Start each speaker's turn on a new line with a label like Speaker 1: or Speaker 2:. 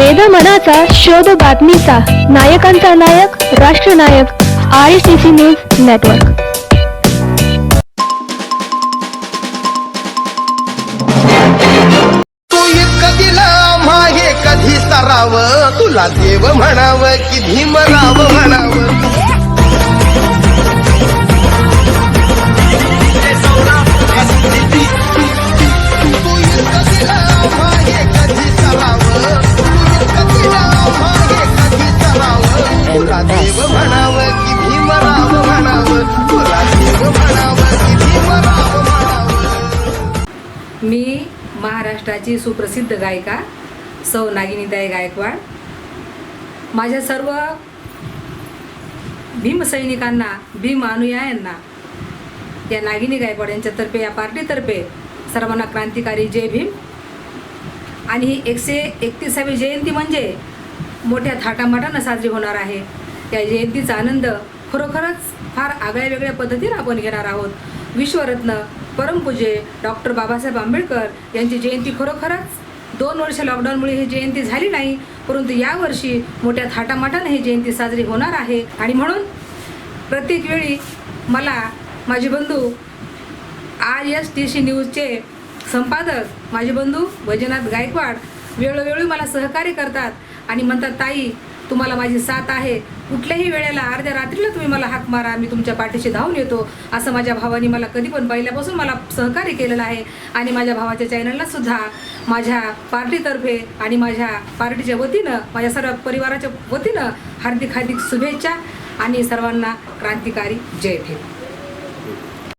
Speaker 1: वेद मनाचा शोध बातमीचा. नायकांचा नायक राष्ट्रनायक I C C news network
Speaker 2: कधी सराव तुला देव म्हणावं की भीमराव म्हणावं.
Speaker 3: मी महाराष्ट्राची सुप्रसिद्ध गायिका सौ नागिनीताई गायकवाड. माझ्या सर्व भीमसैनिकांना भीम अनुयायांना या नागिनी गायकवाड यांच्यातर्फे या पार्टीतर्फे सर्वांना क्रांतिकारी जय भीम. आणि ही एकशे एकतीसावी जयंती म्हणजे मोठ्या थाटामाटानं साजरी होणार आहे. या जयंतीचा आनंद खरोखरच फार आगळ्या वेगळ्या पद्धतीनं आपण घेणार आहोत. विश्वरत्न परमपूजे डॉक्टर बाबासाहेब आंबेडकर यांची जयंती खरोखरच? दोन वर्ष लॉकडाऊनमुळे ही जयंती झाली नाही परंतु यावर्षी मोठ्या थाटामाटानं ही जयंती साजरी होणार आहे. आणि म्हणून प्रत्येक वेळी मला माझे बंधू आय एस टी सी न्यूजचे संपादक माझे बंधू वैजनाथ गायकवाड वेळोवेळी मला सहकार्य करतात आणि म्हणतात ताई तुम्हाला माझी साथ आहे. कुठल्याही वेळेला अर्ध्या रात्रीला तुम्ही मला हाक मारा मी तुमच्या पाठीशी धावून येतो. असं माझ्या भावाने मला कधी पण पहिल्यापासून मला सहकार्य केलेलं आहे. आणि माझ्या भावाच्या चॅनलला सुद्धा माझ्या पार्टीतर्फे आणि माझ्या पार्टीच्या वतीनं माझ्या सर्व परिवाराच्या वतीनं हार्दिक हार्दिक शुभेच्छा आणि सर्वांना क्रांतिकारी जय भीम.